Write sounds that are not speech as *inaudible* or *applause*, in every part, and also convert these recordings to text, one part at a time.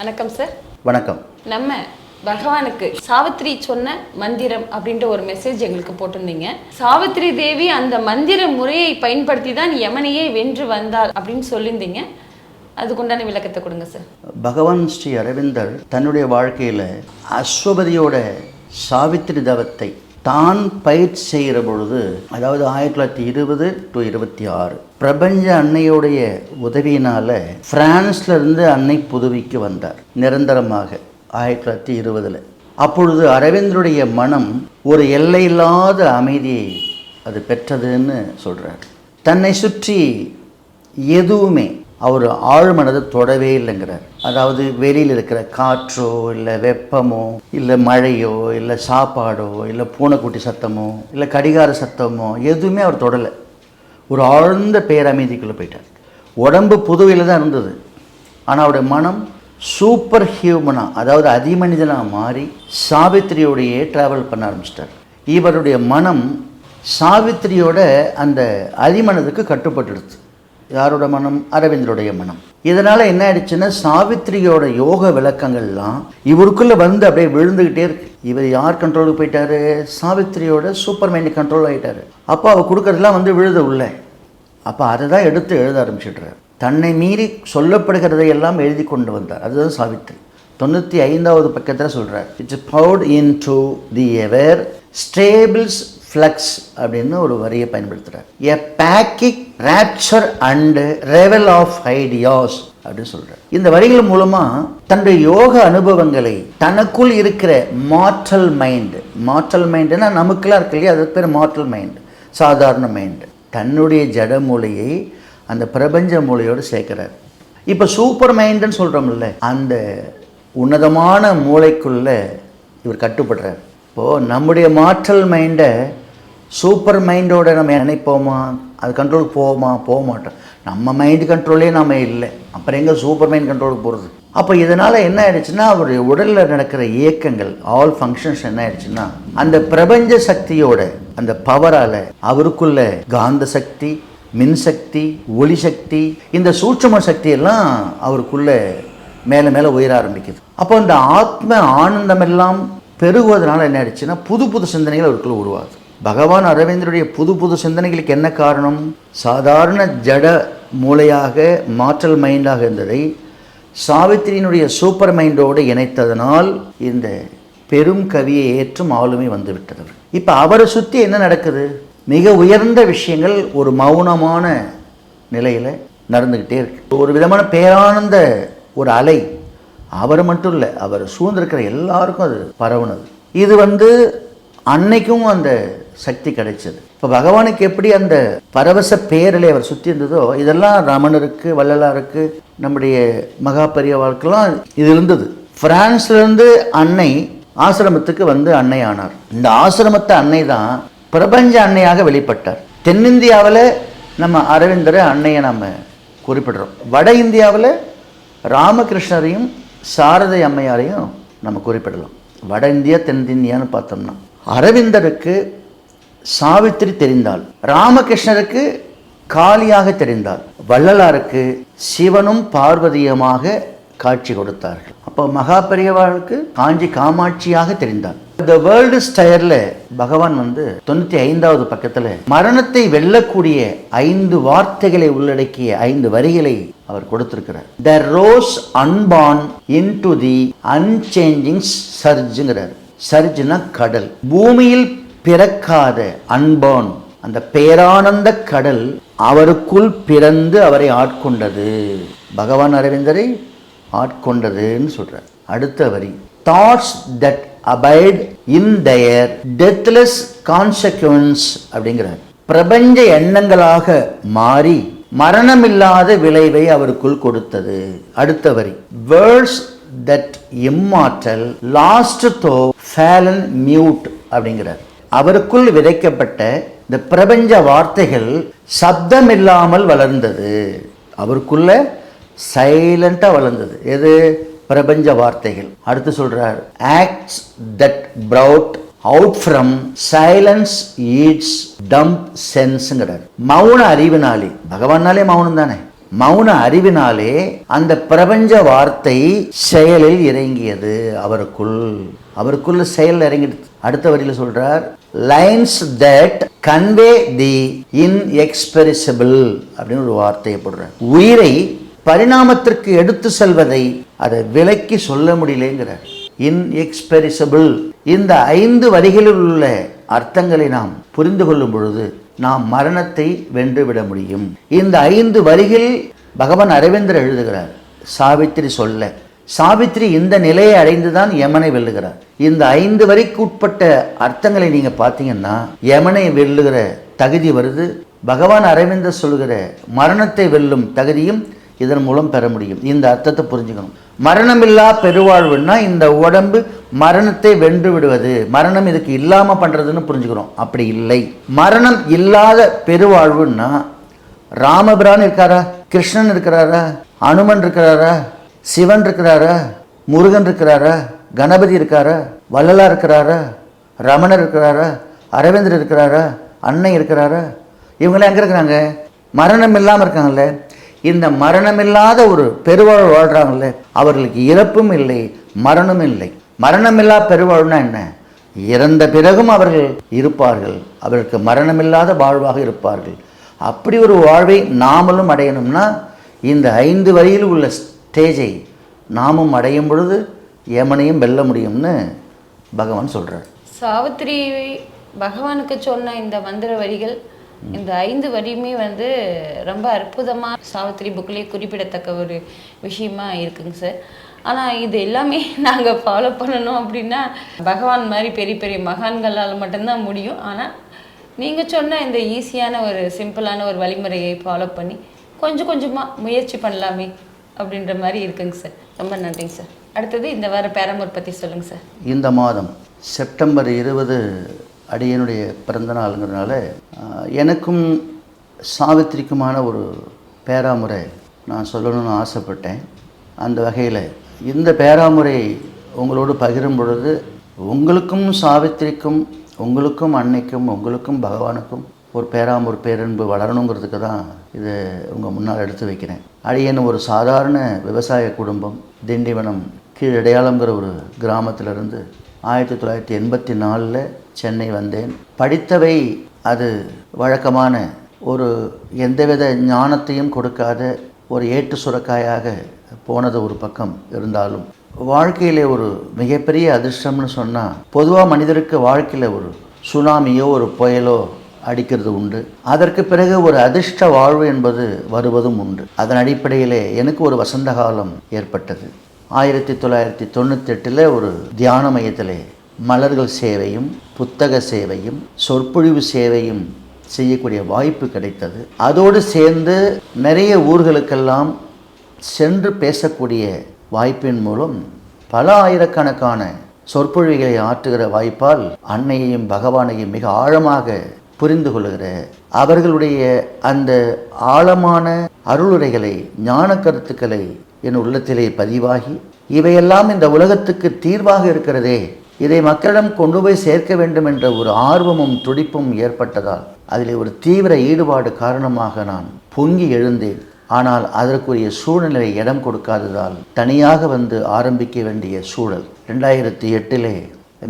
வணக்கம் சார் வணக்கம். நம்ம பகவானுக்கு சாவித்ரி சொன்ன மந்திரம் அப்படின்ற ஒரு மெசேஜ் எங்களுக்கு போட்டிருந்தீங்க. சாவித்ரி தேவி அந்த மந்திர முறையை பயன்படுத்தி தான் யமனையே வென்று வந்தார் அப்படின்னு சொல்லியிருந்தீங்க. அதுக்குண்டான விளக்கத்தை கொடுங்க சார் பகவான் ஸ்ரீ அரவிந்தர் தன்னுடைய வாழ்க்கையில் அஸ்வபதியோட சாவித்திரி தவத்தை தான் பயிற்சி செய்கிற பொழுது அதாவது ஆயிரத்தி தொள்ளாயிரத்தி இருபது டு இருபத்தி ஆறு பிரபஞ்ச அன்னையுடைய உதவியினால் பிரான்ஸ்ல இருந்து அன்னை புதுவிக்கு வந்தார் நிரந்தரமாக ஆயிரத்தி தொள்ளாயிரத்தி இருபதில். அப்பொழுது அரவிந்தருடைய மனம் ஒரு எல்லையில்லாத அமைதியை அது பெற்றதுன்னு சொல்கிறார் தன்னை சுற்றி எதுவுமே அவர் ஆழ்மனதை தொடவே இல்லைங்கிறார். அதாவது வெளியில் இருக்கிற காற்றோ இல்லை வெப்பமோ இல்லை மழையோ இல்லை சாப்பாடோ இல்லை பூனைக்குட்டி சத்தமோ இல்லை கடிகார சத்தமோ எதுவுமே அவர் தொடலை. ஒரு ஆழ்ந்த பேரமைதிக்குள்ளே போயிட்டார். உடம்பு புதுவையில் தான் இருந்தது. ஆனால் அவருடைய மனம் சூப்பர் ஹியூமனாக அதாவது அதிமனிதனாக மாறி சாவித்திரியோடையே ட்ராவல் பண்ண ஆரம்பிச்சிட்டார். இவருடைய மனம் சாவித்திரியோட அந்த அதிமனதுக்கு கட்டுப்பட்டுடுது யாரோட மனம்? அரவிந்தருடைய மனம். இதனால் என்ன ஆயிடுச்சுன்னா சாவித்திரியோட யோக விளக்கங்கள்லாம் இவருக்குள்ளே வந்து அப்படியே விழுந்துக்கிட்டே இருக்கு. இவர் யார் கண்ட்ரோலுக்கு போயிட்டாரு? சாவித்திரியோட சூப்பர் மைண்ட் கண்ட்ரோல் ஆகிட்டாரு அப்போ அவள் கொடுக்கறதுலாம் வந்து விழுத உள்ள. அப்போ அதை தான் எடுத்து எழுத ஆரம்பிச்சிடுறார். தன்னை மீறி சொல்லப்படுகிறதை எல்லாம் எழுதி கொண்டு வந்தார். அதுதான் சாவித்திரி. தொண்ணூற்றி ஐந்தாவது பக்கத்தில் சொல்கிறார் it's bout in to the ever staples flux அப்படின்னு ஒரு வரியை பயன்படுத்துகிறார் a Bacchic rapture and revel of ideas அப்படின்னு சொல்கிறார் இந்த வரிகள் மூலமாக தன்னுடைய யோக அனுபவங்களை தனக்குள் இருக்கிற மாற்றல் மைண்டு மாற்றல் மைண்டுன்னா நமக்குலாம் இருக்கு இல்லையா? அது பேர் மாற்றல் மைண்டு சாதாரண மைண்டு தன்னுடைய ஜட மூலையை அந்த பிரபஞ்ச மூளையோடு சேர்க்கிறார். இப்போ சூப்பர் மைண்டுன்னு சொல்கிறோம்ல அந்த உன்னதமான மூளைக்குள்ளே இவர் கட்டுப்படுறார். இப்போது நம்முடைய மாற்றல் மைண்டை சூப்பர் மைண்டோட நம்ம நினைப்போமா? அது கண்ட்ரோலுக்கு போவோமா போக மாட்டோம் நம்ம மைண்டு கண்ட்ரோலே நம்ம இல்லை. அப்புறம் எங்கே சூப்பர் மைண்ட் கண்ட்ரோலுக்கு போகிறது அப்போ இதனால் என்ன ஆயிடுச்சுன்னா அவருடைய உடலில் நடக்கிற இயக்கங்கள் ஆல் ஃபங்க்ஷன்ஸ் என்ன ஆயிடுச்சுன்னா அந்த பிரபஞ்ச சக்தியோட அந்த பவரால் அவருக்குள்ள காந்த சக்தி மின்சக்தி ஒளி சக்தி இந்த சூட்சம சக்தியெல்லாம் அவருக்குள்ள மேலே மேலே உயர ஆரம்பிக்குது. அப்போ இந்த ஆத்ம ஆனந்தம் எல்லாம் பெருகுவதனால என்ன ஆயிடுச்சுன்னா புது புது சிந்தனைகள் அவருக்குள்ள உருவாகுது. பகவான் அரவிந்தருடைய புது புது சிந்தனைகளுக்கு என்ன காரணம்? சாதாரண ஜட மூளையாக மாற்றல் மைண்டாக இருந்ததை சாவித்திரியினுடைய சூப்பர் மைண்டோடு இணைத்ததனால் இந்த பெரும் கவியை ஏற்றும் ஆளுமை வந்துவிட்டது. இப்போ அவரை சுற்றி என்ன நடக்குது? மிக உயர்ந்த விஷயங்கள் ஒரு மௌனமான நிலையில் நடந்துக்கிட்டே இருக்கு. ஒரு விதமான பேரானந்த ஒரு அலை. அவர் மட்டும் இல்லை அவர் சூழ்ந்திருக்கிற எல்லாருக்கும் அது பரவுனது. இது வந்து அன்னைக்கும் அந்த சக்தி கிடைச்சது. இப்போ பகவானுக்கு எப்படி அந்த பரவச பேரலை அவர் சுற்றி இருந்ததோ இதெல்லாம் ரமணருக்கு வள்ளலாருக்கு நம்முடைய மகா பெரியவாளுக்கெல்லாம் இது இருந்தது. பிரான்ஸ்லேருந்து அன்னை ஆசிரமத்துக்கு வந்து அன்னை ஆனார் இந்த ஆசிரமத்தை அன்னை தான் பிரபஞ்ச அன்னையாக வெளிப்பட்டார். தென்னிந்தியாவில் நம்ம அரவிந்தரை அன்னையை நம்ம குறிப்பிடுறோம். வட இந்தியாவில் ராமகிருஷ்ணரையும் சாரதை அம்மையாரையும் நம்ம குறிப்பிடலாம். வட இந்தியா தென்னிந்தியான்னு பார்த்தோம்னா அரவிந்தருக்கு சாவித்திரி தெரிந்தாள். ராமகிருஷ்ணருக்கு காளியாக தெரிந்தாள். வள்ளலாருக்கு சிவனும் பார்வதியுமாக காட்சி கொடுத்தார்கள். அப்போ மகா பெரியவாளுக்கு காஞ்சி காமாட்சியாக தெரிந்தாள். த வேர்ல்டு ஸ்டயர்ல பகவான் வந்து தொண்ணூத்தி ஐந்தாவது பக்கத்துல மரணத்தை வெல்லக்கூடிய ஐந்து வார்த்தைகளை உள்ளடக்கிய ஐந்து வரிகளை அவர் கொடுத்திருக்கிறார். த ரோஸ் அன்பான் இன் டு தி அன்சேஞ்சிங் சர்ஜுங்கிறார் சர்ஜுனா கடல். பூமியில் பிறக்காத அன்பான் அந்த பேரானந்த கடல் அவருக்குள் பிறந்து அவரை ஆட்கொண்டது. பகவான் அரவிந்தரை ஆட்கொண்டதுன்னு சொல்கிறார் அடுத்த வரி. Thoughts that abide in their deathless consequence அப்படிங்கிறார். பிரபஞ்ச எண்ணங்களாக மாறி மரணமில்லாத விளைவை அவருக்குள் கொடுத்தது. அடுத்த வரி. Words that immortal lost though fallen mute அப்படிங்கிறார். அவருக்குள் விதைக்கப்பட்ட இந்த பிரபஞ்ச வார்த்தைகள் சப்தமில்லாமல் வளர்ந்தது. அவருக்குள்ள சைலண்டாக வளர்ந்தது. எது? பிரபஞ்ச வார்த்தைகள். அடுத்து சொல்றார் acts that proud out from silence its dumb சென்ஸுங்கிறார் மௌன அறிவினாலே பகவானாலே மௌனம் தானே? மௌன அறிவினாலே அந்த பிரபஞ்ச வார்த்தை செயலில் இறங்கியது அவருக்குள். அவருக்குள்ள செயல் இறங்கிடுது. அடுத்த வரியில் சொல்றார் lines that convey the inexpressible அப்படின்னு ஒரு வார்த்தையை போடுறேன் உயிரை பரிணாமத்திற்கு எடுத்து செல்வதை அதை விலக்கி சொல்ல முடியலங்கிற இன்எக்ஸ்பெரிசபிள் இந்த ஐந்து வரிகளில் உள்ள அர்த்தங்களை நாம் புரிந்து கொள்ளும் பொழுது நாம் மரணத்தை வென்றுவிட முடியும். இந்த ஐந்து வரிகள் பகவான் அரவிந்தர் எழுதுகிறார். சாவித்திரி சொல்ல சாவித்திரி இந்த நிலையை அடைந்து தான் யமனை வெல்லுகிறார். இந்த ஐந்து வரைக்கு உட்பட்ட அர்த்தங்களை நீங்கள் பார்த்தீங்கன்னா யமனை வெல்லுகிற தகுதி வருது பகவான் அரவிந்தர் சொல்லுகிற மரணத்தை வெல்லும் தகுதியும் இதன் மூலம் பெற முடியும். இந்த அர்த்தத்தை புரிஞ்சுக்கணும். மரணமில்லா பெருவாழ்வுன்னா இந்த உடம்பு மரணத்தை வென்று விடுவது. மரணம் இதுக்கு இல்லாமல் பண்ணுறதுன்னு புரிஞ்சுக்கிறோம். அப்படி இல்லை. மரணம் இல்லாத பெருவாழ்வுன்னா ராமபிரான் இருக்காரா? கிருஷ்ணன் இருக்கிறாரா? அனுமன் இருக்கிறாரா? சிவன் இருக்கிறாரா? முருகன் இருக்கிறாரா? கணபதி இருக்காரா? வள்ளலா இருக்கிறாரா? ரமணர் இருக்கிறாரா? அரவிந்தர் இருக்கிறாரா? அன்னை இருக்கிறாரா? இவங்களாம் எங்கே இருக்கிறாங்க? மரணம் இல்லாமல் இருக்காங்கல்ல. இந்த மரணமில்லாத ஒரு பெருவாழ் வாழ்கிறாங்கல்ல அவர்களுக்கு இறப்பும் இல்லை மரணமும் இல்லை. மரணமில்லா பெருவாழ்னா என்ன? இறந்த பிறகும் அவர்கள் இருப்பார்கள். அவர்களுக்கு மரணமில்லாத வாழ்வாக இருப்பார்கள். அப்படி ஒரு வாழ்வை நாமளும் அடையணும்னா இந்த ஐந்து வரியில் உள்ள ஸ்டேஜை நாமும் அடையும் பொழுது ஏமனையும் வெல்ல முடியும்னு பகவான் சொல்கிறார் சாவித்திரி பகவானுக்கு சொன்ன இந்த மந்திர வரிகள் இந்த ஐந்து வரியுமே வந்து ரொம்ப அற்புதமாக சாவித்திரி புக்லேயே குறிப்பிடத்தக்க ஒரு விஷயமா இருக்குங்க சார். ஆனால் இது எல்லாமே *laughs* நாங்கள் ஃபாலோ பண்ணணும் அப்படின்னா பகவான் மாதிரி பெரிய பெரிய மகான்களால் மட்டும்தான் முடியும். ஆனால் நீங்கள் சொன்ன இந்த ஈஸியான ஒரு சிம்பிளான ஒரு வழிமுறையை ஃபாலோ பண்ணி கொஞ்சம் கொஞ்சமாக முயற்சி பண்ணலாமே அப்படின்ற மாதிரி இருக்குங்க சார். ரொம்ப நன்றிங்க சார். அடுத்தது இந்த வார பேரமூர் பற்றி சொல்லுங்கள் சார். இந்த மாதம் செப்டம்பர் இருபது அடியனுடைய பிறந்த நாளுங்கிறதுனால எனக்கும் சாவித்திரிக்குமான ஒரு பேராமுறை நான் சொல்லணும்னு ஆசைப்பட்டேன். அந்த வகையில் இந்த பேராமுறை உங்களோடு பகிரும் பொழுது உங்களுக்கும் சாவித்திரிக்கும் உங்களுக்கும் அன்னைக்கும் உங்களுக்கும் பகவானுக்கும் ஒரு பேராம்பூர் ஒரு பேரன்பு வளரணுங்கிறதுக்கு தான் இது உங்கள் முன்னால் எடுத்து வைக்கிறேன். அடியன் ஒரு சாதாரண விவசாய குடும்பம் திண்டிவனம் கீழடையாளங்கிற ஒரு கிராமத்திலிருந்து ஆயிரத்தி தொள்ளாயிரத்தி எண்பத்தி நாலில் சென்னை வந்தேன். படித்தவை அது வழக்கமான ஒரு எந்தவித ஞானத்தையும் கொடுக்காத ஒரு ஏட்டு சுரக்காயாக போனது ஒரு பக்கம் இருந்தாலும் வாழ்க்கையிலே ஒரு மிகப்பெரிய அதிர்ஷ்டம்னு சொன்னால் பொதுவாக மனிதருக்கு வாழ்க்கையில் ஒரு சுனாமியோ ஒரு புயலோ அடிக்கிறது உண்டு. அதற்கு பிறகு ஒரு அதிர்ஷ்ட வாழ்வு என்பது வருவதும் உண்டு. அதன் அடிப்படையிலே எனக்கு ஒரு வசந்த காலம் ஏற்பட்டது. ஆயிரத்தி தொள்ளாயிரத்தி தொண்ணூத்தெட்டில் ஒரு தியான மையத்திலே மலர்கள் சேவையும் புத்தக சேவையும் சொற்பொழிவு சேவையும் செய்யக்கூடிய வாய்ப்பு கிடைத்தது. அதோடு சேர்ந்து நிறைய ஊர்களுக்கெல்லாம் சென்று பேசக்கூடிய வாய்ப்பின் மூலம் பல ஆயிரக்கணக்கான சொற்பொழிவுகளை ஆற்றுகிற வாய்ப்பால் அன்னையையும் பகவானையும் மிக ஆழமாக புரிந்து கொள்கிற அவர்களுடைய அந்த ஆழமான அருளுரைகளை ஞான கருத்துக்களை என் உள்ளத்திலே பதிவாகி இவையெல்லாம் இந்த உலகத்துக்கு தீர்வாக இருக்கிறதே இதை மக்களிடம் கொண்டு போய் சேர்க்க வேண்டும் என்ற ஒரு ஆர்வமும் துடிப்பும் ஏற்பட்டதால் அதிலே ஒரு தீவிர ஈடுபாடு காரணமாக நான் பொங்கி எழுந்தேன். ஆனால் அதற்குரிய சூழ்நிலை இடம் கொடுக்காததால் தனியாக வந்து ஆரம்பிக்க வேண்டிய சூழல். ரெண்டாயிரத்தி எட்டிலே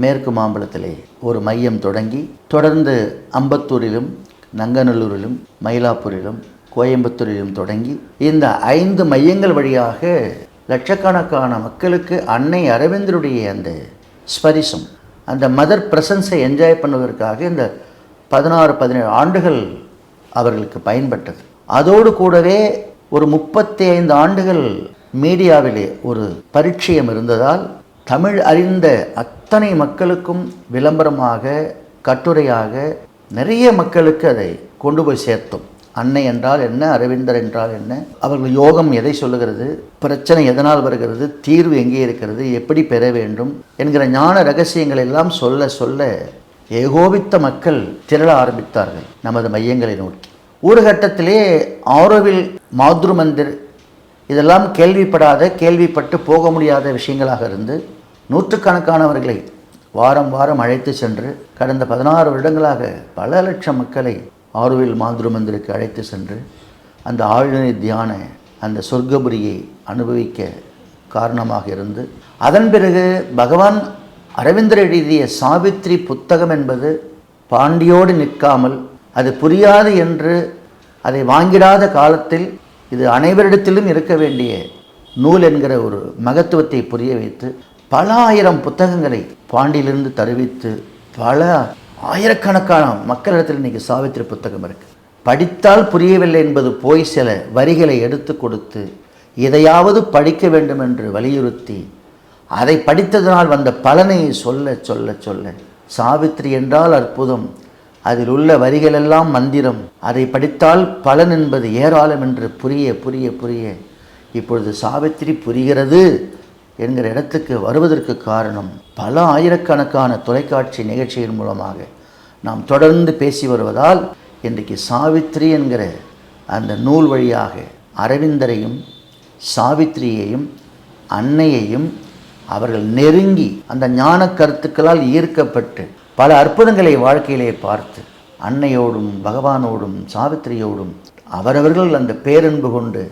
மேற்கு மாம்பலத்திலே ஒரு மையம் தொடங்கி தொடர்ந்து அம்பத்தூரிலும் நங்கநல்லூரிலும் மயிலாப்பூரிலும் கோயம்புத்தூரிலும் தொடங்கி இந்த ஐந்து மையங்கள் வழியாக லட்சக்கணக்கான மக்களுக்கு அன்னை அரவிந்தருடைய அந்த ஸ்பரிசம் அந்த மதர் பிரசன்ஸை என்ஜாய் பண்ணுவதற்காக இந்த பதினாறு பதினேழு ஆண்டுகள் அவர்களுக்கு பயன்பட்டது. அதோடு கூடவே ஒரு முப்பத்தி ஐந்து ஆண்டுகள் மீடியாவிலே ஒரு பரிச்சயம் இருந்ததால் தமிழ் அறிந்த அத்தனை மக்களுக்கும் விளம்பரமாக கட்டுரையாக நிறைய மக்களுக்கு அதை கொண்டு போய் சேர்த்தோம். அன்னை என்றால் என்ன அரவிந்தர் என்றால் என்ன அவர்கள் யோகம் எதை சொல்லுகிறது பிரச்சனை எதனால் வருகிறது தீர்வு எங்கே இருக்கிறது எப்படி பெற வேண்டும் என்கிற ஞான ரகசியங்கள் எல்லாம் சொல்ல சொல்ல ஏகோபித்த மக்கள் திரள ஆரம்பித்தார்கள் நமது மையங்களை நோக்கி. ஒரு கட்டத்திலே ஆரோவில் மாத்ரு மந்திர் இதெல்லாம் கேள்விப்படாத கேள்விப்பட்டு போக முடியாத விஷயங்களாக இருந்து நூற்றுக்கணக்கானவர்களை வாரம் வாரம் அழைத்து சென்று கடந்த பதினாறு வருடங்களாக பல லட்சம் மக்களை ஆறுவில் மாத்ரு மந்திருக்கு அழைத்து சென்று அந்த ஆழ்நிலை தியான அந்த சொர்க்கபுரியை அனுபவிக்க காரணமாக இருந்து அதன் பிறகு பகவான் அரவிந்தர் எழுதிய சாவித்ரி புத்தகம் என்பது பாண்டியோடு நிற்காமல் அது புரியாது என்று அதை வாங்கிடாத காலத்தில் இது அனைவரிடத்திலும் இருக்க வேண்டிய நூல் என்கிற ஒரு மகத்துவத்தை புரிய வைத்து பல ஆயிரம் புத்தகங்களை பாண்டியிலிருந்து தருவித்து பல ஆயிரக்கணக்கான மக்களிடத்தில் இன்னைக்கு சாவித்திரி புத்தகம் இருக்குது படித்தால் புரியவில்லை என்பது போய் சில வரிகளை எடுத்து கொடுத்து எதையாவது படிக்க வேண்டும் என்று வலியுறுத்தி அதை படித்ததனால் வந்த பலனை சொல்ல சொல்ல சொல்ல சாவித்திரி என்றால் அற்புதம். அதில் உள்ள வரிகளெல்லாம் மந்திரம். அதை படித்தால் பலன் என்பது ஏராளம் என்று புரிய புரிய புரிய. இப்பொழுது சாவித்திரி புரிகிறது. என்கிற இடத்துக்கு வருவதற்கு காரணம் பல ஆயிரக்கணக்கான தொலைக்காட்சி நிகழ்ச்சியின் மூலமாக நாம் தொடர்ந்து பேசி வருவதால் இன்றைக்கு சாவித்ரி என்கிற அந்த நூல் வழியாக அரவிந்தரையும் சாவித்திரியையும் அன்னையையும் அவர்கள் நெருங்கி அந்த ஞான கருத்துக்களால் ஈர்க்கப்பட்டு பல அற்புதங்களை வாழ்க்கையிலே பார்த்து அன்னையோடும் பகவானோடும் சாவித்திரியோடும் அவரவர்கள் அந்த பேரன்பு கொண்டு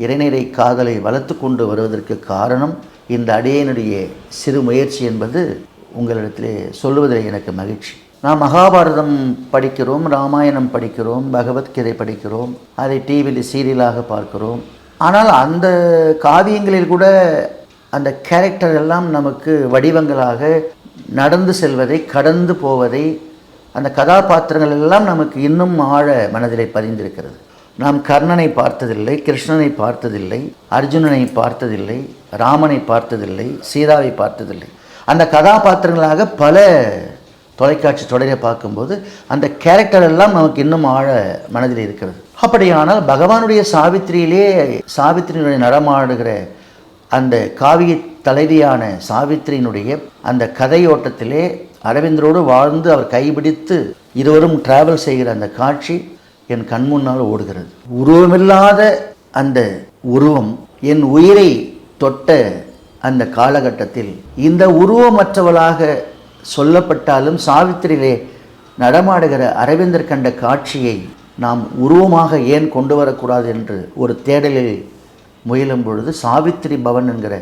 இறைநிறை காதலை வளர்த்து கொண்டு வருவதற்கு காரணம் இந்த அடியனுடைய சிறு முயற்சி என்பது உங்களிடத்திலே சொல்லுவதில் எனக்கு மகிழ்ச்சி. நாம் மகாபாரதம் படிக்கிறோம் ராமாயணம் படிக்கிறோம் பகவத்கீதை படிக்கிறோம் அதை டிவியில் சீரியலாக பார்க்கிறோம். ஆனால் அந்த காவியங்களில் கூட அந்த கேரக்டர் எல்லாம் நமக்கு வடிவங்களாக நடந்து செல்வதை கடந்து போவதை அந்த கதாபாத்திரங்கள் எல்லாம் நமக்கு இன்னும் ஆழ மனதிலே பதிந்திருக்கிறது. நாம் கர்ணனை பார்த்ததில்லை கிருஷ்ணனை பார்த்ததில்லை அர்ஜுனனை பார்த்ததில்லை ராமனை பார்த்ததில்லை சீதாவை பார்த்ததில்லை. அந்த கதாபாத்திரங்களாக பல தொலைக்காட்சி தொடரை பார்க்கும்போது அந்த கேரக்டர் எல்லாம் நமக்கு இன்னும் ஆழ மனதில் இருக்கிறது. அப்படியானால் பகவானுடைய சாவித்திரியிலே சாவித்திரியினுடைய நடமாடுகிற அந்த காவிய தலைவியான சாவித்திரியினுடைய அந்த கதையோட்டத்திலே அரவிந்தரோடு வாழ்ந்து அவர் கைபிடித்து இருவரும் டிராவல் செய்கிற அந்த காட்சி என் கண் முன்னால் ஓடுகிறது. உருவமில்லாத அந்த உருவம் என் உயிரை தொட்ட அந்த காலகட்டத்தில் இந்த உருவமற்றவளாக சொல்லப்பட்டாலும் சாவித்திரியிலே நடமாடுகிற அரவிந்தர் கண்ட காட்சியை நாம் உருவமாக ஏன் கொண்டு வரக்கூடாது என்று ஒரு தேடலில் முயலும் பொழுது சாவித்திரி பவன் என்கிற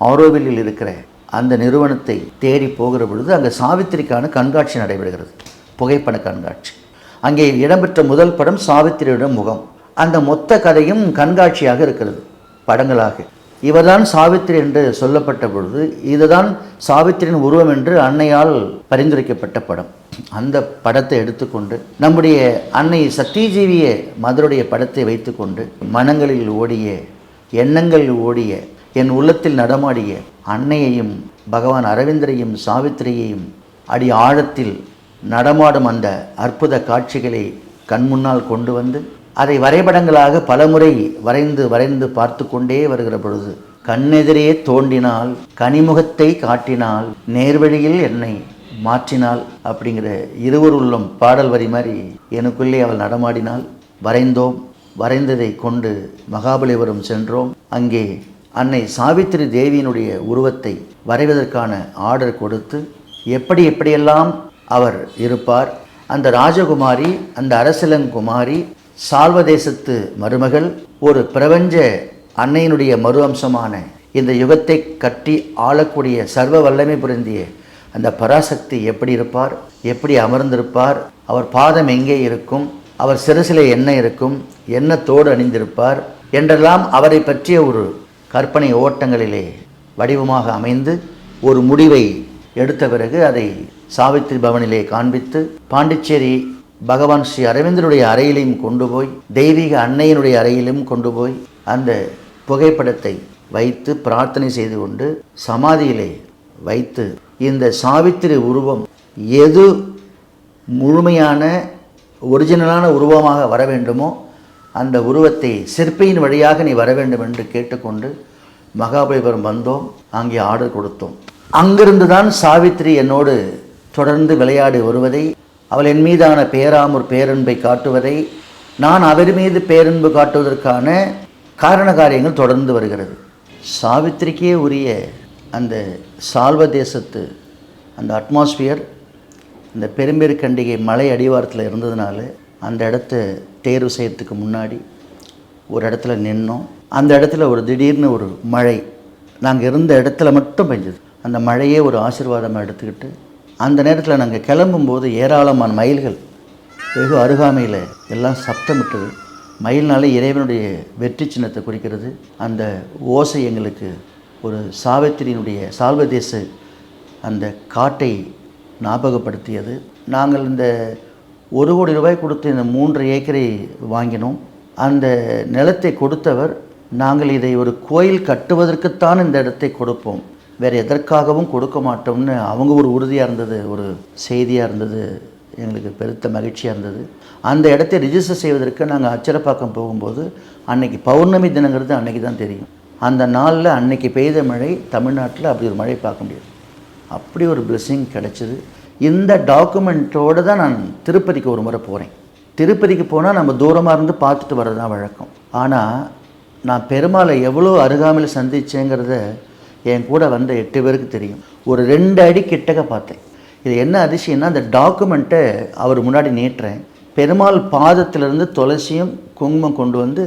ஆரோவிலில் இருக்கிற அந்த நிறுவனத்தை தேடி போகிற பொழுது அங்கே சாவித்திரிக்கான கண்காட்சி நடைபெறுகிறது. புகைப்பட கண்காட்சி. அங்கே இடம்பெற்ற முதல் படம் சாவித்திரியிடம் முகம். அந்த மொத்த கதையும் கண்காட்சியாக இருக்கிறது. படங்களாக. இவர்தான் சாவித்திரி என்று சொல்லப்பட்ட பொழுது இதுதான் சாவித்திரியின் உருவம் என்று அன்னையால் பரிந்துரைக்கப்பட்ட படம். அந்த படத்தை எடுத்துக்கொண்டு நம்முடைய அன்னை சத்தியஜீவிய மதருடைய படத்தை வைத்துக்கொண்டு மனங்களில் ஓடிய எண்ணங்களில் ஓடிய என் உள்ளத்தில் நடமாடிய அன்னையையும் பகவான் அரவிந்தரையும் சாவித்திரியையும் அடி ஆழத்தில் நடமாடும் அந்த அற்புத காட்சிகளை கண்முன்னால் கொண்டு வந்து அதை வரைபடங்களாக பலமுறை வரைந்து வரைந்து பார்த்து கொண்டே வருகிற பொழுது கண்ணெதிரே தோண்டினால் கனிமுகத்தை காட்டினால் நேர்வழியில் என்னை மாற்றினாள் அப்படிங்கிற இருவர் உள்ளம் பாடல் வரி மாதிரி எனக்குள்ளே அவள் நடமாடினாள் வரைந்தோம் வரைந்ததை கொண்டு மகாபலிபுரம் சென்றோம். அங்கே அன்னை சாவித்திரி தேவியினுடைய உருவத்தை வரைவதற்கான ஆர்டர் கொடுத்து எப்படி எப்படியெல்லாம் அவர் இருப்பார். அந்த ராஜகுமாரி அந்த அரசலங்குமாரி சால்வதேசத்து மருமகள் ஒரு பிரபஞ்ச அன்னையினுடைய மறு அம்சமான இந்த யுகத்தை கட்டி ஆளக்கூடிய சர்வ வல்லமை புரிந்திய அந்த பராசக்தி எப்படி இருப்பார்? எப்படி அமர்ந்திருப்பார்? அவர் பாதம் எங்கே இருக்கும்? அவர் சிறுசில என்ன இருக்கும்? என்ன தோடு அணிந்திருப்பார்? என்றெல்லாம் அவரை பற்றிய ஒரு கற்பனை ஓட்டங்களிலே வடிவமாக அமைந்து ஒரு முடிவை எடுத்த பிறகு அதை சாவித்திரி பவனிலே காண்பித்து பாண்டிச்சேரி பகவான் ஸ்ரீ அரவிந்தருடைய அறையிலையும் கொண்டு போய் தெய்வீக அன்னையினுடைய அறையிலும் கொண்டு போய் அந்த புகைப்படத்தை வைத்து பிரார்த்தனை செய்து கொண்டு சமாதியிலே வைத்து இந்த சாவித்திரி உருவம் எது முழுமையான ஒரிஜினலான உருவமாக வர வேண்டுமோ அந்த உருவத்தை சிற்பியின் வழியாக நீ வர வேண்டும் என்று கேட்டுக்கொண்டு மகாபலிபுரம் வந்தோம். அங்கே ஆர்டர் கொடுத்தோம். அங்கிருந்து தான் சாவித்திரி என்னோடு தொடர்ந்து விளையாடி வருவதை அவள் என் மீதான பேராமூர் பேரன்பை காட்டுவதை நான் அவர் மீது பேரன்பு காட்டுவதற்கான காரண காரியங்கள் தொடர்ந்து வருகிறது. சாவித்திரிக்கே உரிய அந்த சால்வ தேசத்து அந்த அட்மாஸ்பியர் இந்த பெரும்பெருக்கண்டிகை மலை அடிவாரத்தில் இருந்ததுனால அந்த இடத்த தேர்வு செய்யறதுக்கு முன்னாடி ஒரு இடத்துல நின்னோம். அந்த இடத்துல ஒரு திடீர்னு ஒரு மழை. நாங்கள் இருந்த இடத்துல மட்டும் பெஞ்சது. அந்த மழையே ஒரு ஆசிர்வாதமாக எடுத்துக்கிட்டு அந்த நேரத்தில் நாங்கள் கிளம்பும்போது ஏராளமான மயில்கள் வெகு அருகாமையில் எல்லாம் சப்தமிட்டது. மயில்னாலே இறைவனுடைய வெற்றி சின்னத்தை குறிக்கிறது. அந்த ஓசை எங்களுக்கு ஒரு சாவித்திரியினுடைய சால்வதேச அந்த காட்டை ஞாபகப்படுத்தியது. நாங்கள் இந்த ஒரு கோடி ரூபாய் கொடுத்து இந்த மூன்று ஏக்கரை வாங்கினோம். அந்த நிலத்தை கொடுத்தவர் நாங்கள் இதை ஒரு கோயில் கட்டுவதற்குத்தான் இந்த இடத்தை கொடுப்போம். வேறு எதற்காகவும் கொடுக்க மாட்டோம்னு அவங்க ஒரு உறுதியாக இருந்தது ஒரு செய்தியாக இருந்தது எங்களுக்கு பெருத்த மகிழ்ச்சியாக இருந்தது. அந்த இடத்தை ரிஜிஸ்டர் செய்வதற்கு நாங்கள் அச்சரப்பாக்கம் போகும்போது அன்னைக்கு பௌர்ணமி தினங்கிறது அன்னைக்கு தான் தெரியும். அந்த நாளில் அன்னைக்கு பெய்த மழை தமிழ்நாட்டில் அப்படி ஒரு மழை பார்க்க முடியாது. அப்படி ஒரு பிளெஸ்ஸிங் கிடச்சிது. இந்த டாக்குமெண்ட்டோடு தான் நான் திருப்பதிக்கு ஒரு முறை போகிறேன் திருப்பதிக்கு போனால் நம்ம தூரமாக இருந்து பார்த்துட்டு வர்றது தான் வழக்கம். ஆனால் நான் பெருமாளை எவ்வளோ அருகாமையில் சந்திச்சேங்கிறத என் கூட வந்த எட்டு பேருக்கு தெரியும். ஒரு ரெண்டு அடி கிட்டக்க பார்த்தேன். இது என்ன அதிசயம்னா அந்த டாக்குமெண்ட்டை அவர் முன்னாடி நீட்டுறேன் பெருமாள் பாதத்திலிருந்து துளசியும் குங்குமம் கொண்டு வந்து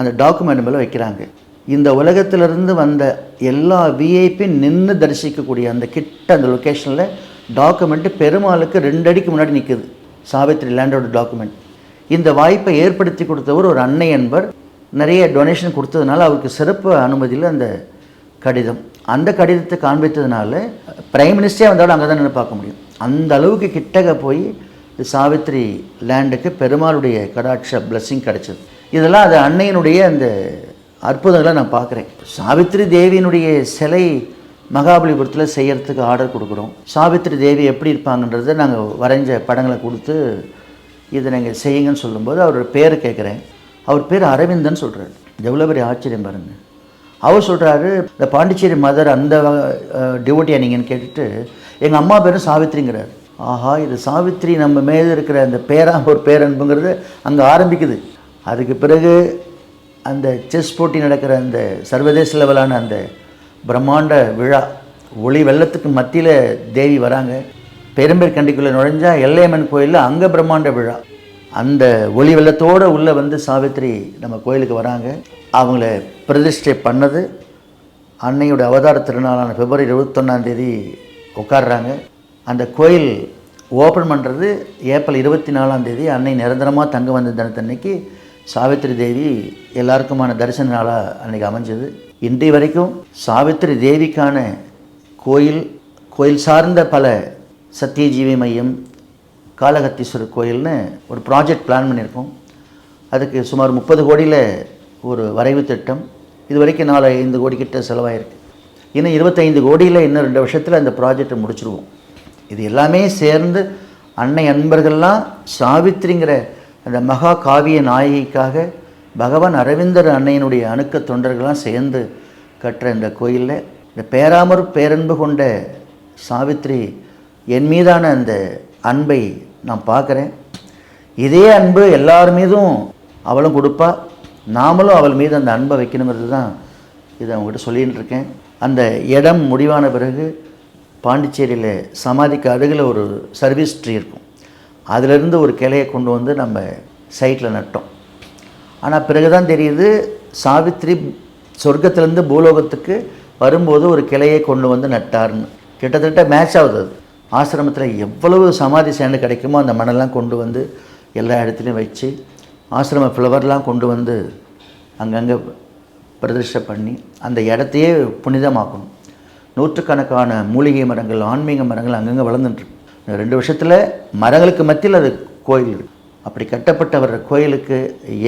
அந்த டாக்குமெண்ட் மேலே வைக்கிறாங்க. இந்த உலகத்திலிருந்து வந்த எல்லா விஐபி நின்று தரிசிக்கக்கூடிய அந்த கிட்ட அந்த லொக்கேஷனில் டாக்குமெண்ட்டு பெருமாளுக்கு ரெண்டு அடிக்கு முன்னாடி நிற்குது சாவித்ரி லேண்டோட டாக்குமெண்ட் இந்த வாய்ப்பை ஏற்படுத்தி கொடுத்தவர் ஒரு அன்னை என்பர். நிறைய டொனேஷன் கொடுத்ததுனால அவருக்கு சிறப்பு அனுமதியில் அந்த கடிதம். அந்த கடிதத்தை காண்பித்ததுனால பிரைம் மினிஸ்டரே வந்தாலும் அங்கே தான் நின்று பார்க்க முடியும். அந்த அளவுக்கு கிட்டக போய் சாவித்ரி லேண்டுக்கு பெருமாளுடைய கடாட்ச பிளஸ்ஸிங் கிடைச்சது. இதெல்லாம் அது அன்னையினுடைய அந்த அற்புதங்களை நான் பார்க்குறேன். சாவித்ரி தேவியினுடைய சிலை மகாபலிபுரத்தில் செய்கிறதுக்கு ஆர்டர் கொடுக்குறோம். சாவித்ரி தேவி எப்படி இருப்பாங்கன்றதை நாங்கள் வரைஞ்ச படங்களை கொடுத்து இதை நீங்கள் செய்யுங்கன்னு சொல்லும்போது அவரோட பேர் கேட்குறேன். அவர் பேர் அரவிந்தன் சொல்கிறார் எவ்வளோ பெரிய ஆச்சரியம் பாருங்கள் அவர் சொல்கிறாரு இந்த பாண்டிச்சேரி மதர் அந்த டிவோட்டியா நீங்கன்னு கேட்டுட்டு எங்கள் அம்மா பேரும் சாவித்ரிங்கிறார் ஆஹா இது சாவித்ரி நம்ம மேலே இருக்கிற அந்த பேரா ஒரு பேரன்புங்கிறது அங்கே ஆரம்பிக்குது. அதுக்கு பிறகு அந்த செஸ் போட்டி நடக்கிற அந்த சர்வதேச லெவலான அந்த பிரம்மாண்ட விழா ஒளி வெள்ளத்துக்கு மத்தியில் தேவி வராங்க. பெரும்பேர் கண்டிக்குள்ளே நுழைஞ்சா எல்லையம்மன் கோயிலில் அங்கே பிரம்மாண்ட விழா. அந்த ஒளி வெள்ளத்தோடு உள்ளே வந்து சாவித்ரி நம்ம கோயிலுக்கு வராங்க. அவங்கள பிரதிஷ்டை பண்ணது. அன்னையோட அவதார திருநாளான பிப்ரவரி இருபத்தொன்னாந்தேதி உட்காடுறாங்க அந்த கோயில் ஓப்பன் பண்ணுறது ஏப்ரல் இருபத்தி நாலாந்தேதி அன்னை நிரந்தரமாக தங்க வந்த தினத்தன்னைக்கு சாவித்திரி தேவி எல்லாருக்குமான தரிசன நாளாக அன்னைக்கு அமைஞ்சது. இன்றைய வரைக்கும் சாவித்திரி தேவிக்கான கோயில் கோயில் சார்ந்த பல சத்தியஜீவி மையம் காளகத்தீஸ்வரர் கோயில்னு ஒரு ப்ராஜெக்ட் பிளான் பண்ணியிருக்கோம். அதுக்கு சுமார் முப்பது கோடியில் ஒரு வரைவு திட்டம். இது வரைக்கும் நாலு ஐந்து கோடி கிட்ட செலவாயிருக்கு. இன்னும் இருபத்தைந்து கோடியில் இன்னும் ரெண்டு வருஷத்தில் அந்த ப்ராஜெக்டை முடிச்சிருவோம். இது எல்லாமே சேர்ந்து அன்னை அன்பர்கள்லாம் சாவித்திரிங்கிற அந்த மகா காவிய நாயகிக்காக பகவான் அரவிந்தர் அன்னையினுடைய அணுக்க தொண்டர்கள்லாம் சேர்ந்து கட்டுற இந்த கோயிலில் இந்த பேராமர் பேரன்பு கொண்ட சாவித்ரி என் மீதான அந்த அன்பை நான் பார்க்குறேன். இதே அன்பு எல்லார் மீதும் அவளும் கொடுப்பா. நாமளும் அவள் மீது அந்த அன்பை வைக்கணுங்கிறது தான் இதை அவங்ககிட்ட சொல்லின்னு இருக்கேன். அந்த இடம் முடிவான பிறகு பாண்டிச்சேரியில் சமாதிக்கு அருகில் ஒரு சர்வீஸ் ட்ரீ இருக்கும். அதிலிருந்து ஒரு கிளையை கொண்டு வந்து நம்ம சைட்டில் நட்டோம். ஆனால் பிறகு தான் தெரியுது சாவித்ரி சொர்க்கத்திலேருந்து பூலோகத்துக்கு வரும்போது ஒரு கிளையை கொண்டு வந்து நட்டார்னு. கிட்டத்தட்ட மேட்ச் ஆகுது அது. ஆசிரமத்தில் எவ்வளவு சமாதி சேண்டு கிடைக்குமோ அந்த மணலாம் கொண்டு வந்து எல்லா இடத்துலையும் வச்சு ஆசிரம ஃப்ளவர்லாம் கொண்டு வந்து அங்கங்கே பிரதிஷ்டை பண்ணி அந்த இடத்தையே புனிதமாக்கணும். நூற்றுக்கணக்கான மூலிகை மரங்கள் ஆன்மீக மரங்கள் அங்கங்கே வளர்ந்துட்டுருக்கு ரெண்டு வருஷத்தில் மரங்களுக்கு மத்தியில் அது கோயில் அப்படி கட்டப்பட்ட வர்ற கோயிலுக்கு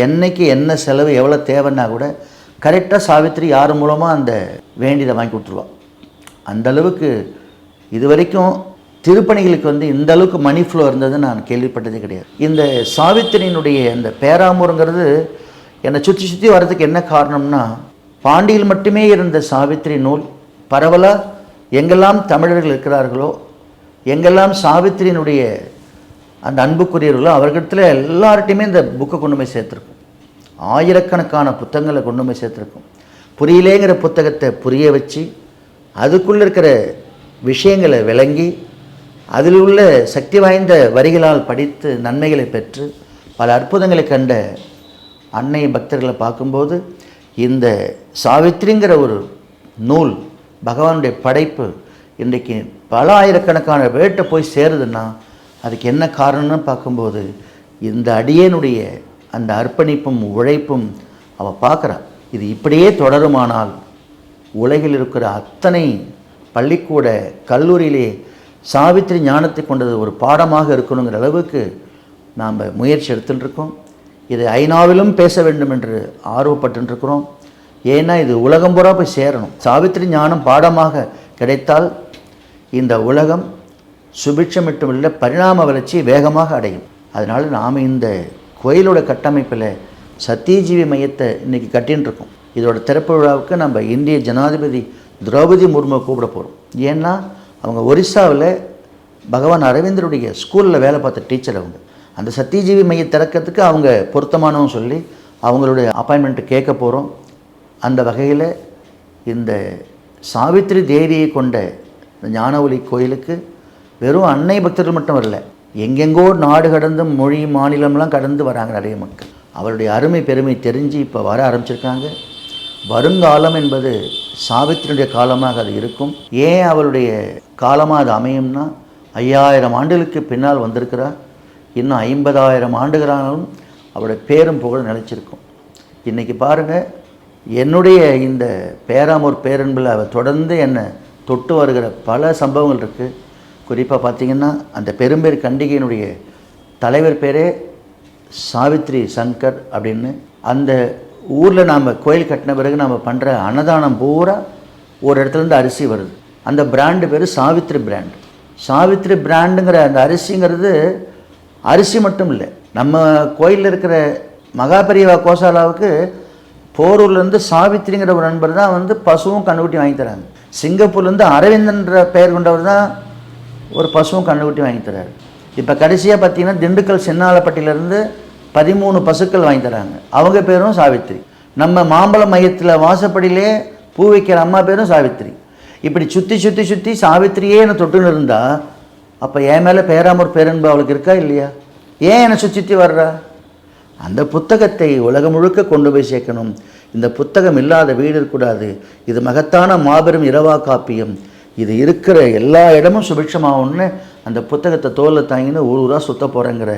என்னைக்கு என்ன செலவு எவ்வளோ தேவைன்னா கூட கரெக்டாக சாவித்திரி யார் மூலமாக அந்த வேண்டியதை வாங்கி கொடுத்துருவா. அந்த அளவுக்கு இது வரைக்கும் திருப்பணிகளுக்கு வந்து இந்த அளவுக்கு மணி ஃப்ளோ இருந்தது நான் கேள்விப்பட்டதே கிடையாது. இந்த சாவித்திரியினுடைய அந்த பேராமூருங்கிறது என்னை சுற்றி சுற்றி வர்றதுக்கு என்ன காரணம்னா பாண்டியில் மட்டுமே இருந்த சாவித்திரி நூல் பரவலாக எங்கெல்லாம் தமிழர்கள் இருக்கிறார்களோ எங்கெல்லாம் சாவித்திரியினுடைய அந்த அன்புக்குரியவர்களோ அவர்களிடத்துல எல்லார்ட்டையுமே இந்த புக்கை கொண்டு போய் சேர்த்துருக்கும். ஆயிரக்கணக்கான புத்தகங்களை கொண்டு போய் சேர்த்துருக்கும். புரியலேங்கிற புத்தகத்தை புரிய வச்சு அதுக்குள்ளே இருக்கிற விஷயங்களை விளங்கி அதில் உள்ள சக்தி வாய்ந்த வரிகளால் படித்து நன்மைகளை பெற்று பல அற்புதங்களை கண்ட அன்னை பக்தர்களை பார்க்கும்போது இந்த சாவித்திரிங்கிற ஒரு நூல் பகவானுடைய படைப்பு இன்றைக்கு பல ஆயிரக்கணக்கான வேட்டை போய் சேருதுன்னா அதுக்கு என்ன காரணம்னு பார்க்கும்போது இந்த அடியனுடைய அந்த அர்ப்பணிப்பும் உழைப்பும் அவள் பார்க்குறா. இது இப்படியே தொடருமானால் உலகில் இருக்கிற அத்தனை பள்ளிக்கூட கல்லூரியிலே சாவித்திரி ஞானத்தை கொண்டது ஒரு பாடமாக இருக்கணுங்கிற அளவுக்கு நாம் முயற்சி எடுத்துட்டுருக்கோம் இது ஐநாவிலும் பேச வேண்டும் என்று ஆர்வப்பட்டுருக்கிறோம் ஏன்னா இது உலகம் பூரா போய் சேரணும். சாவித்திரி ஞானம் பாடமாக கிடைத்தால் இந்த உலகம் சுபிட்சமிட்டுமில்ல பரிணாம வளர்ச்சி வேகமாக அடையும். அதனால் நாம் இந்த கோயிலோட கட்டமைப்பில் சத்தியஜீவி மையத்தை இன்றைக்கி கட்டின்னு இருக்கோம் இதோட திறப்பு விழாவுக்கு நம்ம இந்திய ஜனாதிபதி திரௌபதி முர்மு கூப்பிட போகிறோம் ஏன்னா அவங்க ஒரிசாவில் பகவான் அரவிந்தருடைய ஸ்கூலில் வேலை பார்த்த டீச்சர் அவங்க. அந்த சத்தியஜீவி மைய திறக்கிறதுக்கு அவங்க பொருத்தமானவங்க சொல்லி அவங்களுடைய அப்பாயின்மெண்ட்டு கேட்க போகிறோம் அந்த வகையில் இந்த சாவித்திரி தேவியை கொண்ட இந்த ஞானஒலி கோயிலுக்கு வெறும் அன்னை பக்தர்கள் மட்டும் வரல எங்கெங்கோ நாடு கடந்து மொழி மாநிலம்லாம் கடந்து வராங்க நிறைய மக்கள். அவருடைய அருமை பெருமை தெரிஞ்சு இப்போ வர ஆரம்பிச்சிருக்காங்க. வருங்காலம் என்பது சாவித்திரியுடைய காலமாக அது இருக்கும். ஏன் அவருடைய காலமாக அது அமையும்னா ஐயாயிரம் ஆண்டுகளுக்கு பின்னால் வந்திருக்கிறார். இன்னும் ஐம்பதாயிரம் ஆண்டுகளானாலும் அவருடைய பேரும் புகழ் நிலச்சிருக்கும் இன்றைக்கி பாருங்கள் என்னுடைய இந்த பேராமூர் பேரன்பில் அவர் தொடர்ந்து என்னை தொட்டு வருகிற பல சம்பவங்கள் இருக்குது குறிப்பாக பார்த்தீங்கன்னா அந்த பெரும்பேர் கண்டிகையினுடைய தலைவர் பேரே சாவித்ரி சங்கர் அப்படின்னு. அந்த ஊரில் நாம் கோயில் கட்டின பிறகு நாம் பண்ணுற அன்னதானம் பூரா ஒரு இடத்துலேருந்து அரிசி வருது. அந்த பிராண்டு பேர் சாவித்ரி பிராண்ட் சாவித்ரி பிராண்டுங்கிற அந்த அரிசிங்கிறது அரிசி மட்டும் இல்லை நம்ம கோயிலில் இருக்கிற மகாபெரியவா கோசாலாவுக்கு போரூர்லேருந்து சாவித்திரிங்கிற ஒரு நண்பர் தான் வந்து பசுவும் கண்ணுக்குட்டி வாங்கி தராங்க. சிங்கப்பூர்லேருந்து அரவிந்தன்ற பெயர் கொண்டவர் தான் ஒரு பசுவும் கண்ணுக்குட்டி வாங்கி தராரு. இப்போ கடைசியாக பார்த்தீங்கன்னா திண்டுக்கல் சின்னாலப்பட்டியிலேருந்து பதிமூணு பசுக்கள் வாங்கி தராங்க. அவங்க பேரும் சாவித்திரி நம்ம மாம்பழம் மையத்தில் வாசப்படியிலே பூ வைக்கிற அம்மா பேரும் சாவித்திரி இப்படி சுற்றி சுற்றி சுற்றி சாவித்திரியே என்னை தொட்டுன்னு இருந்தா அப்போ என் மேலே பேராமூர் பேரன்பு அவளுக்கு இருக்கா இல்லையா? ஏன் என்னை சுற்றி சுற்றி வர்றா? அந்த புத்தகத்தை உலகம் முழுக்க கொண்டு போய் சேர்க்கணும். இந்த புத்தகம் இல்லாத வீடு இருக்கக்கூடாது. இது மகத்தான மாபெரும் இரவா காப்பியம். இது இருக்கிற எல்லா இடமும் சுபிட்சமாகும்னு அந்த புத்தகத்தை தோலில் தாங்கின்னு ஊர் ஊராக சுத்த போகிறேங்கிற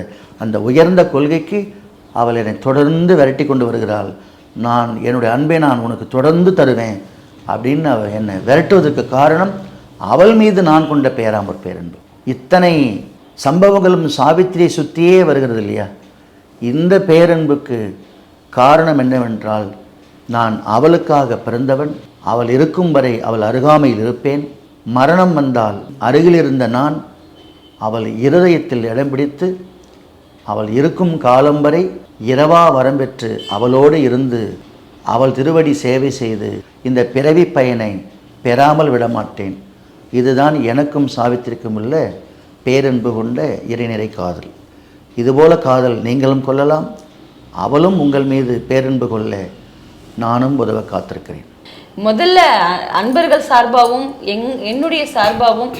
அந்த உயர்ந்த கொள்கைக்கு அவள் என்னை தொடர்ந்து விரட்டி கொண்டு வருகிறாள். நான் என்னுடைய அன்பை நான் உனக்கு தொடர்ந்து தருவேன். அப்படின்னு அவள் என்னை விரட்டுவதற்கு காரணம் அவள் மீது நான் கொண்ட பேராமற் பேரன்பு. இத்தனை சம்பவங்களும் சாவித்திரியை சுற்றியே வருகிறது இல்லையா? இந்த பேரன்புக்கு காரணம் என்னவென்றால் நான் அவளுக்காக பிறந்தவன் அவள் இருக்கும் வரை அவள் அருகாமையில் இருப்பேன். மரணம் வந்தால் அருகில் இருந்த நான் அவள் இருதயத்தில் இடம் பிடித்து அவள் இருக்கும் காலம் வரை இரவா வரம்பெற்று அவளோடு இருந்து அவள் திருவடி சேவை செய்து இந்த பிறவி பயனை பெறாமல் விடமாட்டேன். இதுதான் எனக்கும் சாவித்திற்கும் உள்ள பேரன்பு கொண்ட இறைநிறை காதல். இதுபோல காதல் நீங்களும் கொள்ளலாம். அவளும் உங்கள் மீது பேரன்பு கொள்ள நானும் உதவ காத்திருக்கிறேன். முதல்ல அன்பர்கள் சார்பாகவும் எங் என்னுடைய சார்பாகவும்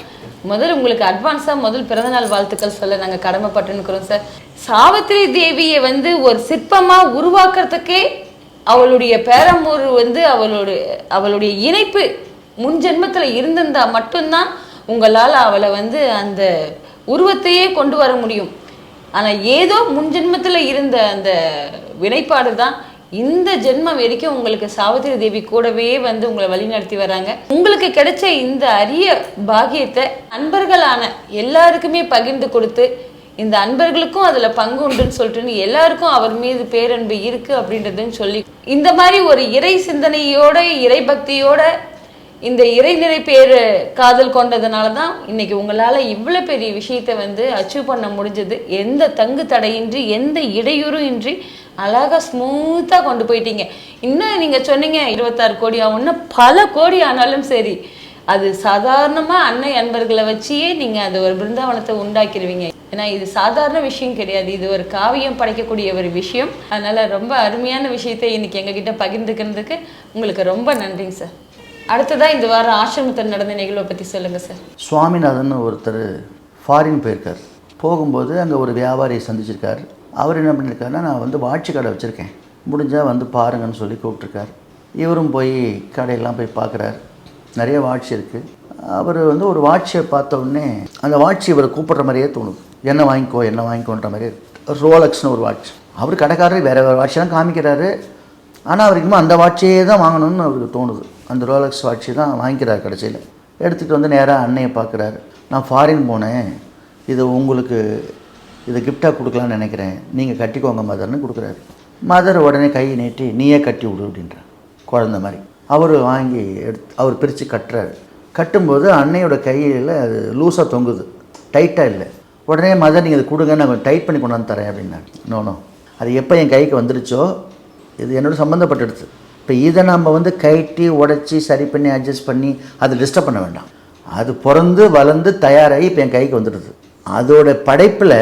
முதல் உங்களுக்கு அட்வான்ஸாக முதல் பிறந்தநாள் வாழ்த்துக்கள் சொல்ல நாங்கள் கடமைப்பட்டுருக்கிறோம் சார். சாவித்திரி தேவியை வந்து ஒரு சிற்பமாக உருவாக்குறதுக்கே அவளுடைய பேரம்பூர் வந்து அவளுடைய அவளுடைய இணைப்பு முன் ஜென்மத்தில் இருந்திருந்தா மட்டும்தான் உங்களால் அவளை வந்து அந்த உருவத்தையே கொண்டு வர முடியும். ஆனால் ஏதோ முன் ஜென்மத்தில் இருந்த அந்த வினைப்பாடு தான் இந்த ஜென்மம் வரைக்கும் உங்களுக்கு சாவித்திரி தேவி கூடவே வந்து உங்களை வழிநடத்தி வராங்க. உங்களுக்கு கிடைச்ச இந்த அரிய பாக்கியத்தை அன்பர்களான எல்லாருக்குமே பகிர்ந்து கொடுத்து இந்த அன்பர்களுக்கும் அதுல பங்கு உண்டுன்னு சொல்லிட்டு எல்லாருக்கும் அவர் மீது பேரன்பு இருக்கு அப்படின்றதுன்னு சொல்லி இந்த மாதிரி ஒரு இறை சிந்தனையோட இறை பக்தியோட இந்த இறைநிறை பேர் காதல் கொண்டதுனால தான் இன்னைக்கு உங்களால் இவ்வளோ பெரிய விஷயத்தை வந்து அச்சீவ் பண்ண முடிஞ்சது. எந்த தங்கு தடையின்றி எந்த இடையூறும் இன்றி அழகா ஸ்மூத்தாக கொண்டு போயிட்டீங்க. இன்னும் நீங்கள் சொன்னீங்க இருபத்தாறு கோடி ஆகும்னா பல கோடி ஆனாலும் சரி அது சாதாரணமாக அன்னை அன்பர்களை வச்சியே நீங்கள் அந்த ஒரு பிருந்தாவனத்தை உண்டாக்கிடுவீங்க ஏன்னா இது சாதாரண விஷயம் கிடையாது. இது ஒரு காவியம் படைக்கக்கூடிய ஒரு விஷயம். அதனால ரொம்ப அருமையான விஷயத்தை இன்னைக்கு எங்ககிட்ட பகிர்ந்துக்கிறதுக்கு உங்களுக்கு ரொம்ப நன்றிங்க சார். அடுத்ததாக இந்த வாரம் ஆசிரமத்தில் நடந்த நிகழ்வை பற்றி சொல்லுங்கள் சார். சுவாமிநாதன் ஒருத்தர் ஃபாரின் போயிருக்கார். போகும்போது அங்கே ஒரு வியாபாரியை சந்திச்சிருக்கார். அவர் என்ன பண்ணியிருக்காருன்னா நான் வந்து வாட்சி கடை வச்சுருக்கேன். முடிஞ்சால் வந்து பாருங்கன்னு சொல்லி கூப்பிட்ருக்கார் இவரும் போய் கடையெல்லாம் போய் பார்க்குறாரு. நிறைய வாட்ச் இருக்குது அவர் வந்து ஒரு வாட்சியை பார்த்த உடனே அந்த வாட்சி இவரை கூப்பிட்ற மாதிரியே தோணுது. என்ன வாங்கிக்கோ என்ன வாங்கிக்கோன்ற மாதிரி ரோலக்ஸ்னு ஒரு வாட்ச். அவர் கடைக்காரர் வேறு வேறு வாட்செல்லாம் காமிக்கிறாரு. ஆனால் அவருக்கு இன்னும் அந்த வாட்சையே தான் வாங்கணும்னு அவருக்கு தோணுது. அந்த ரோலக்ஸ் வாட்சை தான் வாங்கிக்கிறார் கடைசியில். எடுத்துகிட்டு வந்து நேராக அன்னையை பார்க்குறாரு. நான் ஃபாரின் போனேன். இது உங்களுக்கு இதை கிஃப்டாக கொடுக்கலான்னு நினைக்கிறேன். நீங்கள் கட்டிக்கோங்க மதர்னு கொடுக்குறாரு. மதர் உடனே கை நீட்டி நீயே கட்டி விடு அப்படின்றார். குழந்த மாதிரி. அவர் வாங்கி எடுத்து அவர் பிரித்து கட்டுறாரு. கட்டும்போது அன்னையோட கையில் அது லூஸாக தொங்குது. டைட்டாக இல்லை. உடனே மதர் நீங்கள் இது கொடுங்க நான் டைட் பண்ணி கொண்டாந்து தரேன் அப்படின்னாங்க நோனோ அது எப்போ என் கைக்கு வந்துருச்சோ இது என்னோட சம்மந்தப்பட்டடுத்து இப்போ இதை நம்ம வந்து கைட்டி உடச்சி சரி பண்ணி அட்ஜஸ்ட் பண்ணி அதை டிஸ்டர்ப் பண்ண வேண்டாம். அது பிறந்து வளர்ந்து தயாராகி இப்போ என் கைக்கு வந்துடுது. அதோட படைப்பில்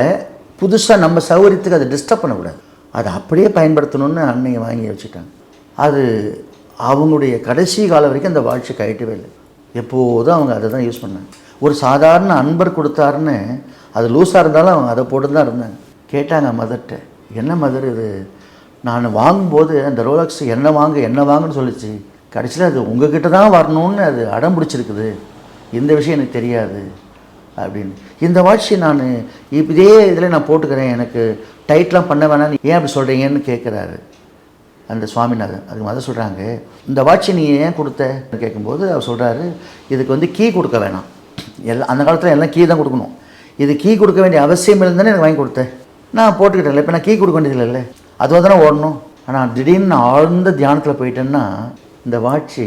புதுசாக நம்ம சௌகரியத்துக்கு அதை டிஸ்டர்ப் பண்ணக்கூடாது. அதை அப்படியே பயன்படுத்தணும்னு அன்னையை வாங்கி வச்சுட்டாங்க. அது அவங்களுடைய கடைசி காலம் வரைக்கும் அந்த வாழ்க்கை கைட்டவே இல்லை. எப்போதும் அவங்க அதை தான் யூஸ் பண்ணாங்க. ஒரு சாதாரண அன்பர் கொடுத்தாருன்னு அது லூஸாக இருந்தாலும் அவங்க அதை போட்டு தான் இருந்தாங்க. கேட்டாங்க மதர்கிட்ட என்ன மதர் இது? நான் வாங்கும்போது அந்த ரோலக்ஸ் என்ன வாங்க என்ன வாங்குன்னு சொல்லிச்சு. கடைசியில் அது உங்ககிட்ட தான் வரணும்னு அது அடம் பிடிச்சிருக்குது. இந்த விஷயம் எனக்கு தெரியாது. அப்படின்னு. இந்த வாட்சி நான் இப்ப இதே இதில் நான் போட்டுக்கிறேன். எனக்கு டைட்லாம் பண்ண வேணாம்னு ஏன் அப்படி சொல்கிறீங்கன்னு கேட்குறாரு. அந்த சுவாமிநாதன். அதுக்கு மத சொல்கிறாங்க இந்த வாட்சை நீ ஏன் கொடுத்த? கேட்கும்போது அவர் சொல்கிறாரு இதுக்கு வந்து கீ கொடுக்க வேணாம். எல்லாம் அந்த காலத்தில் எல்லாம் கீ தான் கொடுக்கணும். இது கீ கொடுக்க வேண்டிய அவசியம் இல்லைன்னு எனக்கு வாங்கி கொடுத்தேன். நான் போட்டுக்கிட்டேன்ல இப்போ நான் கீ கொடுக்க வேண்டியதில்லை இல்லைல்ல அதுவாக தானே ஓடணும். ஆனால் திடீர்னு நான் ஆழ்ந்த தியானத்தில் போயிட்டேன்னா இந்த வாட்சி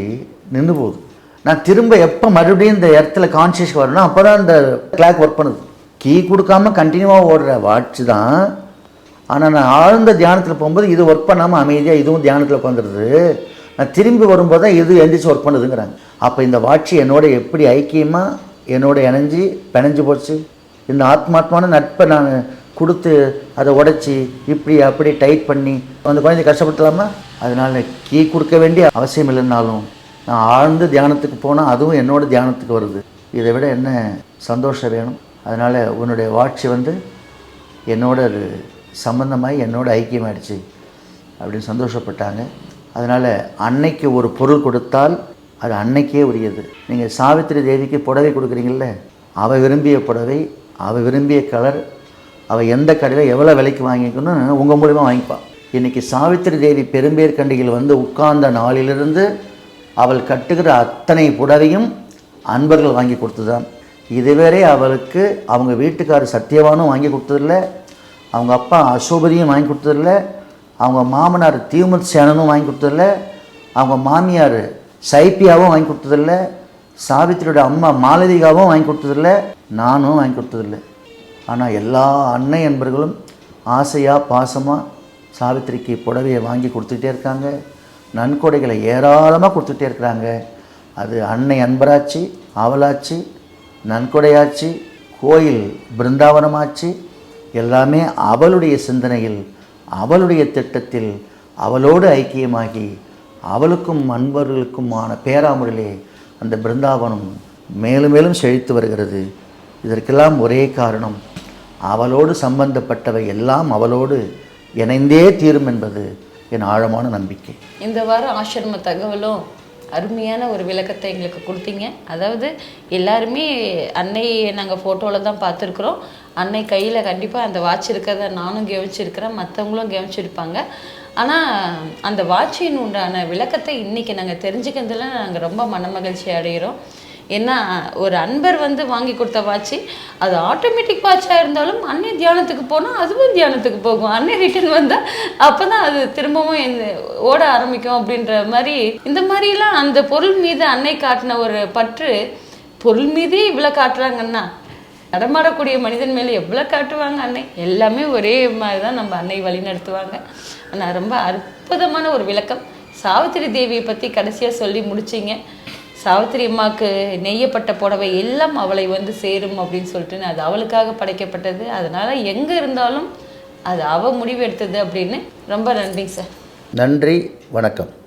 நின்று போகுது. நான் திரும்ப எப்போ மறுபடியும் இந்த இடத்துல கான்சியஸ் வரணும் அப்போ தான் இந்த கிளாக் ஒர்க் பண்ணுது. கீ கொடுக்காம கண்டினியூவாக ஓடுற வாட்ச் தான். ஆனால் நான் ஆழ்ந்த தியானத்தில் போகும்போது இது ஒர்க் பண்ணாமல் அமைதியாக இதுவும் தியானத்தில் உட்காந்துருது நான் திரும்பி வரும்போது தான் இது எந்திரிச்சு ஒர்க் பண்ணுதுங்கிறாங்க. அப்போ இந்த வாட்சி என்னோட எப்படி ஐக்கியமாக என்னோட இணைஞ்சி பிணைஞ்சு போச்சு? இந்த ஆத்மாத்மான நட்பை நான் கொடுத்து அதை உடைச்சி இப்படி அப்படி டைட் பண்ணி அந்த குழந்தைய கஷ்டப்படுத்தலாமா? அதனால் கீ கொடுக்க வேண்டிய அவசியம் இல்லைன்னாலும் நான் ஆழ்ந்து தியானத்துக்கு போனால் அதுவும் என்னோடய தியானத்துக்கு வருது. இதை விட என்ன சந்தோஷம் வேணும்? அதனால் உன்னுடைய வாட்சி வந்து என்னோட ஒரு சம்பந்தமாகி என்னோட ஐக்கியமாயிடுச்சு அப்படின்னு சந்தோஷப்பட்டாங்க. அதனால் அன்னைக்கு ஒரு பொருள் கொடுத்தால் அது அன்னைக்கே உரியது. நீங்கள் சாவித்திரி தேவிக்கு புடவை கொடுக்குறீங்கள அவள் விரும்பிய புடவை அவள் விரும்பிய கலர் அவள் எந்த கடையில் எவ்வளோ விலைக்கு வாங்கிக்கணும் உங்கள் மூலிமா வாங்கிப்பாள் இன்றைக்கி சாவித்திரி தேவி பெரும்பேர் கண்டிகையில் வந்து உட்கார்ந்த நாளிலிருந்து அவள் கட்டுகிற அத்தனை புடவையும் அன்பர்கள் வாங்கி கொடுத்துதான் இதுவரை அவளுக்கு அவங்க வீட்டுக்காரர் சத்தியவானும் வாங்கி கொடுத்ததில்ல அவங்க அப்பா அசோபதியும் வாங்கி கொடுத்ததில்ல அவங்க மாமனார் தீமுத் சேனனும் வாங்கி கொடுத்ததில்ல அவங்க மாமியார் சைப்பியாவும் வாங்கி கொடுத்ததில்ல சாவித்திரியோட அம்மா மாலவிகாவும் வாங்கி கொடுத்ததில்ல நானும் வாங்கி கொடுத்ததில்ல. ஆனால் எல்லா அன்னை என்பர்களும் ஆசையாக பாசமாக சாவித்திரிக்கு புடவையை வாங்கி கொடுத்துட்டே இருக்காங்க. நன்கொடைகளை ஏராளமாக கொடுத்துட்டே இருக்கிறாங்க. அது அன்னை அன்பராச்சு அவளாச்சு நன்கொடையாச்சு கோயில் பிருந்தாவனமாச்சு எல்லாமே அவளுடைய சிந்தனையில் அவளுடைய திட்டத்தில் அவளோடு ஐக்கியமாகி அவளுக்கும் அன்பர்களுக்குமான பேராமுறையிலே அந்த பிருந்தாவனம் மேலும் மேலும் செழித்து வருகிறது. இதற்கெல்லாம் ஒரே காரணம் அவளோடு சம்பந்தப்பட்டவை எல்லாம் அவளோடு இணைந்தே தீரும் என்பது என் ஆழமான நம்பிக்கை. இந்த வாரம் ஆசிரம தகவலும் அருமையான ஒரு விளக்கத்தை எங்களுக்கு கொடுத்தீங்க. அதாவது எல்லாருமே அன்னை நாங்கள் ஃபோட்டோவில் தான் பார்த்துருக்குறோம். அன்னை கையில் கண்டிப்பாக அந்த வாட்ச் இருக்கிறத நானும் கவனிச்சிருக்கிறேன். மற்றவங்களும் கவனிச்சிருப்பாங்க. ஆனால் அந்த வாட்சின் உண்டான விளக்கத்தை இன்றைக்கி நாங்கள் தெரிஞ்சுக்கிறதுல நாங்கள் ரொம்ப மனமகிழ்ச்சி அடைகிறோம் ஏன்னா ஒரு அன்பர் வந்து வாங்கி கொடுத்த வாட்சி அது ஆட்டோமேட்டிக் வாட்சாக இருந்தாலும் அன்னை தியானத்துக்கு போனால் அதுவும் தியானத்துக்கு போகும். அன்னை ரிட்டர்ன் வந்தால் அப்போ தான் அது திரும்பவும் ஓட ஆரம்பிக்கும் அப்படின்ற மாதிரி இந்த மாதிரிலாம் அந்த பொருள் மீது அன்னை காட்டின ஒரு பற்று பொருள் மீதே இவ்வளோ காட்டுறாங்கன்னா நடமாடக்கூடிய மனிதன் மேலே எவ்வளோ காட்டுவாங்க அன்னை? எல்லாமே ஒரே மாதிரி தான் நம்ம அன்னை வழி நடத்துவாங்க ஆனால் ரொம்ப அற்புதமான ஒரு விளக்கம். சாவித்திரி தேவியை பற்றி கடைசியாக சொல்லி முடிச்சிங்க. சாவித்திரி அம்மாவுக்கு நெய்யப்பட்ட புடவை எல்லாம் அவளை வந்து சேரும் அப்படின்னு சொல்லிட்டு அது அவளுக்காக படைக்கப்பட்டது. அதனால் எங்கே இருந்தாலும் அது அவள் முடிவு எடுத்தது அப்படின்னு ரொம்ப நன்றிங்க சார். நன்றி வணக்கம்.